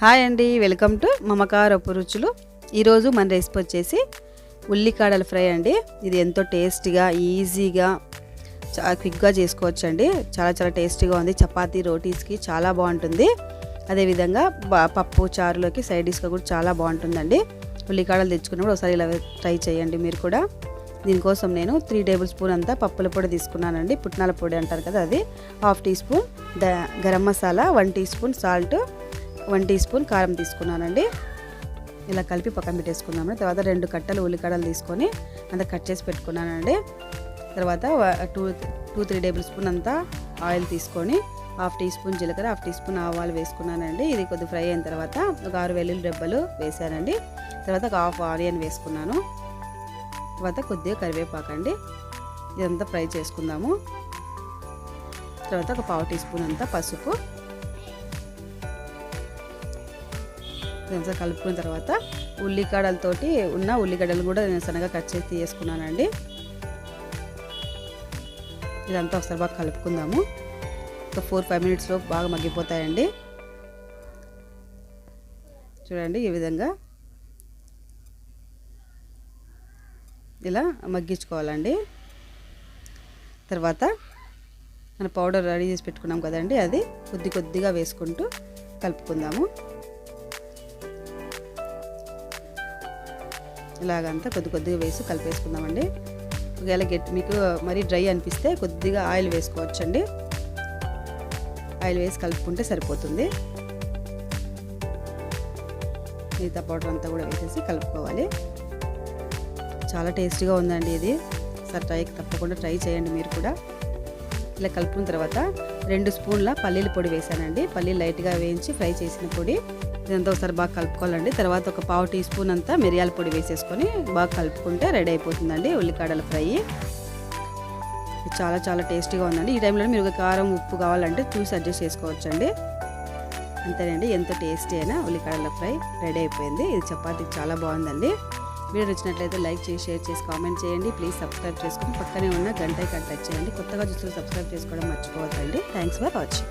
Hi అండి welcome to మమకారపు రుచులు. ఈరోజు మన రెసిపీ వచ్చేసి ఉల్లికాడల ఫ్రై అండి. ఇది ఎంతో టేస్టీగా ఈజీగా చాలా క్విక్గా చేసుకోవచ్చు అండి చాలా చాలా టేస్టీగా ఉంది. చపాతీ రోటీస్కి చాలా బాగుంటుంది. అదేవిధంగా పప్పు చారులోకి సైడ్ డిష్గా కూడా చాలా బాగుంటుందండి. ఉల్లికాడలు తెచ్చుకున్నప్పుడు ఒకసారి ఇలా ట్రై చేయండి మీరు కూడా. దీనికోసం నేను త్రీ టేబుల్ స్పూన్ అంతా పప్పుల పొడి తీసుకున్నానండి. పుట్నాల పొడి అంటారు కదా అది. Half teaspoon the garam masala one teaspoon salt one teaspoon కారం తీసుకున్నానండి. ఇలా కలిపి పక్కన పెట్టేసుకున్నాము. తర్వాత రెండు కట్టలు ఉల్లికాడలు తీసుకొని అంత కట్ చేసి పెట్టుకున్నానండి. తర్వాత two two three tablespoon అంతా ఆయిల్ తీసుకొని హాఫ్ టీ స్పూన్ జీలకర్ర హాఫ్ టీ స్పూన్ ఆవాలు వేసుకున్నానండి. ఇది కొద్ది ఫ్రై అయిన తర్వాత ఒక ఆరు వెల్లుల్లి రెబ్బలు వేసానండి తర్వాత ఒక హాఫ్ ఆనియన్ వేసుకున్నాను. తర్వాత కొద్దిగా కరివేపాకు అండి. ఇదంతా ఫ్రై చేసుకుందాము. తర్వాత ఒక పావు టీ స్పూన్ అంతా పసుపు. ఇదంతా కలుపుకున్న తర్వాత ఉల్లికాడలతోటి ఉన్న ఉల్లిగడ్డలు కూడా నేను సన్నగా కట్ చేసి తీసుకున్నానండి. ఇదంతా ఒకసారి బాగా కలుపుకుందాము. ఒక ఫోర్ ఫైవ్ మినిట్స్లో బాగా మగ్గిపోతాయండి. చూడండి ఈ విధంగా ఇలా మగ్గించుకోవాలండి. తర్వాత మన పౌడర్ రెడీ చేసి పెట్టుకున్నాం కదండి అది కొద్ది కొద్దిగా వేసుకుంటూ కలుపుకుందాము. ఇలాగంతా కొద్ది కొద్దిగా వేసి కలిపేసుకుందామండి. ఒకవేళ గట్టి మీకు మరీ డ్రై అనిపిస్తే కొద్దిగా ఆయిల్ వేసుకోవచ్చండి. ఆయిల్ వేసి కలుపుకుంటే సరిపోతుంది. మిగతా పౌడర్ అంతా కూడా వేసేసి కలుపుకోవాలి. చాలా టేస్టీగా ఉందండి ఇది. సార్ ట్రై తప్పకుండా ట్రై చేయండి మీరు కూడా. ఇలా కలుపుకున్న తర్వాత రెండు స్పూన్ల పల్లీల పొడి వేసానండి. పల్లీలు లైట్గా వేయించి ఫ్రై చేసిన పొడి ఇదంతా ఒకసారి బాగా కలుపుకోవాలండి. తర్వాత ఒక పావు టీ స్పూన్ అంతా మిరియాల పొడి వేసేసుకొని బాగా కలుపుకుంటే రెడీ అయిపోతుందండి ఉల్లికాడల ఫ్రై. చాలా చాలా టేస్టీగా ఉందండి. ఈ టైంలో మీరు కారం ఉప్పు కావాలంటే చూసి అడ్జస్ట్ చేసుకోవచ్చండి. అంతేనండి ఎంతో టేస్టీ అయినా ఉల్లికాడల ఫ్రై రెడీ అయిపోయింది. ఇది చపాతీకి చాలా బాగుందండి. వీడియో నచ్చినట్లయితే లైక్ చేసి షేర్ చేసి కామెంట్ చేయండి. ప్లీజ్ సబ్స్క్రైబ్ చేసుకొని పక్కనే ఉన్న గంట కట్ టచ్ చేయండి. కొత్తగా చూస్తే సబ్స్క్రైబ్ చేసుకోవడం మర్చిపోవద్దండి. Thanks for watching